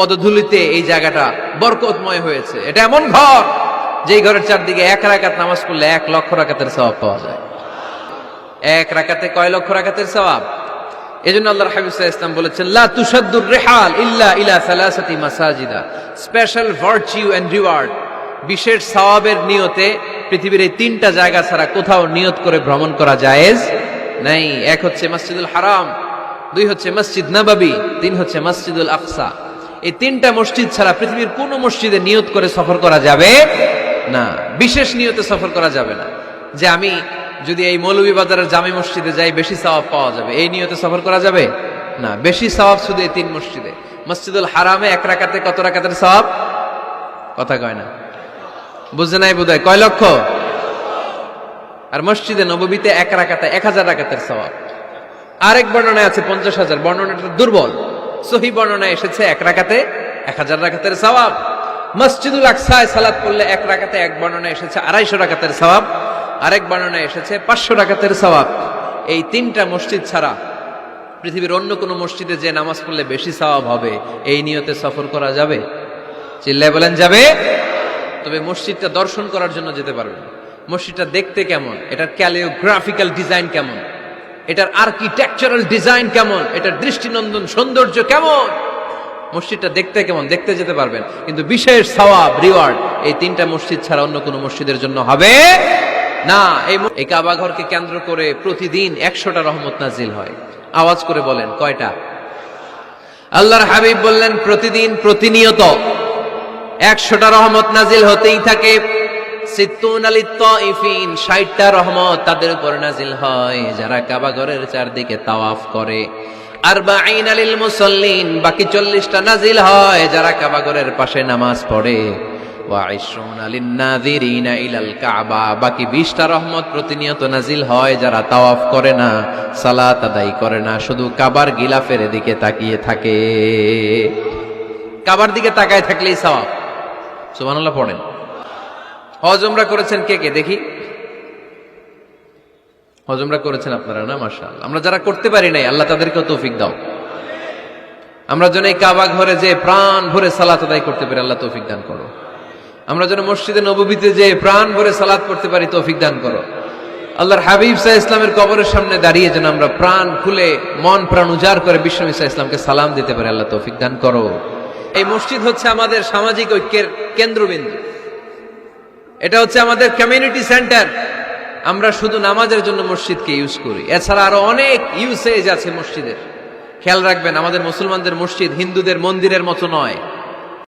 পদধূলিতে এই জায়গাটা বরকতময় হয়েছে। এটা এমন ঘর, যেই ঘরের চারদিকে এক রাকাত নামাজ পড়লে এক লক্ষ রাকাতের স্বভাব পাওয়া যায়। এক রাকাতে কয় লক্ষ রাকাতের স্বভাব এজন্য আল্লাহ হাবিব সাল্লাল্লাহু ইসলাম বলেছেন, লা তুসাদ্দুর রিহাল ইল্লা ইলা সালাসাতি মাসাজিদা। স্পেশাল ভার্চিউ এন্ড রিওয়ার্ড বিশেষ সওয়াবের নিয়তে পৃথিবীর এই তিনটা জায়গা ছাড়া কোথাও নিয়ত করে ভ্রমণ করা জায়েজ নাই। এক হচ্ছে মসজিদুল হারাম, দুই হচ্ছে মসজিদ নবাবী, তিন হচ্ছে মসজিদুল আকসা। এই তিনটা মসজিদ ছাড়া পৃথিবীর কোনো মসজিদে নিয়ত করে সফর করা যাবে না। বিশেষ নিয়তে সফর করা যাবে না। যে আমি যদি এই মৌলভী বাজারের জামে মসজিদে যাই, বেশি সওয়াব পাওয়া যাবে। এই নিয়তে সফর করা যাবে? না, বেশি সওয়াব শুধু এই তিন মসজিদে। মসজিদুল হারামে এক রাকাতে কত রাকাতের সওয়াব? কথা কয় না। বুঝে নাই বোধ কয় লক্ষ? আর মসজিদে নববীতে এক রাকাতে এক হাজার রাকাতের সওয়াব। আরেক বর্ণনায় আছে পঞ্চাশ হাজার। বর্ণনাটা দুর্বল। সহি বর্ণনায় এসেছে, এক রাখাতে এক হাজার রাকাতের সওয়াব। মসজিদুল আকসায় সালাত পড়লে এক রাখাতে এক বর্ণনা এসেছে, আড়াইশো রাকাতের সওয়াব। আরেক বর্ণনায় এসেছে, পাঁচশো রাকাতের সওয়াব। এই তিনটা মসজিদ ছাড়া পৃথিবীর অন্য কোনো মসজিদে যে নামাজ পড়লে বেশি সওয়াব হবে, এই নিয়তে সফর করা যাবে? চিল্লায় বলেন, যাবে। তবে মসজিদটা দর্শন করার জন্য যেতে পারবেন মসজিদটা দেখতে কেমন? এটার ক্যালিওগ্রাফিক্যাল ডিজাইন কেমন? এটার আর্কিটেকচারাল ডিজাইন কেমন? এটার দৃষ্টিনন্দন, সৌন্দর্য কেমন? মসজিদটা দেখতে কেমন? দেখতে যেতে পারবেন। কিন্তু বিশেষ সওয়াব রিওয়ার্ড এই তিনটা মসজিদ ছাড়া অন্য কোনো মসজিদের জন্য হবে না। এই কাবা ঘরকে কেন্দ্র করে প্রতিদিন একশোটা রহমত নাজিল হয়। আওয়াজ করে বলেন, কয়টা? আল্লাহর হাবিব বললেন, প্রতিদিন প্রতিনিয়ত একশোটা রহমত নাজিল হতেই থাকে। সিত্তুন আলী রহমত তাদের উপর নাজিল হয়, যারা কাবা ঘরের চারদিকে তাওয়াফ করে। আর বাইন আলিল মুসল্লিন, বাকি চল্লিশটা নাজিল হয়, যারা কাবা ঘরের পাশে নামাজ পড়ে। বাকি বিশটা রহমত প্রতিনিয়ত নাজিল হয়, যারা তাওয়াফ করে না, সালাত আদায় করে না, শুধু কাবার গিলাফের দিকে তাকিয়ে থাকে। কাবার দিকে তাকায় থাকলেই সওয়াব। সুবহানাল্লাহ, পড়েন। হজ উমরা করেছেন কে কে? দেখি। হজমরা করেছেন আপনারা না? মাশাআল্লাহ। আমরা যারা করতে পারি নাই, আল্লাহ তাদেরকেও তৌফিক দাও। আমরা যেন এই কাবা ঘরে যে প্রাণ ভরে সালাত আদায় করতে পারি, আল্লাহ তৌফিক দান করো। আমরা যেন মসজিদে নববীতে যে প্রাণ ভরে সালাত করতে পারি, তৌফিক দান করো। আল্লাহর হাবিব সাহ ইসলামের কবরের সামনে দাঁড়িয়ে যেন আমরা প্রাণ খুলে, মন প্রাণ উজাড় করে বিশ্ব ইসা ইসলামকে সালাম দিতে পারি, আল্লাহ তৌফিক দান করো। এই মসজিদ হচ্ছে আমাদের সামাজিক ঐক্যের কেন্দ্রবিন্দু। এটা হচ্ছে আমাদের কমিউনিটি সেন্টার আমরা শুধু নামাজের জন্য মসজিদকে ইউজ করি। এছাড়া আরও অনেক ইউসেজ আছে মসজিদের। খেয়াল রাখবেন, আমাদের মুসলমানদের মসজিদ হিন্দুদের মন্দিরের মতো নয়।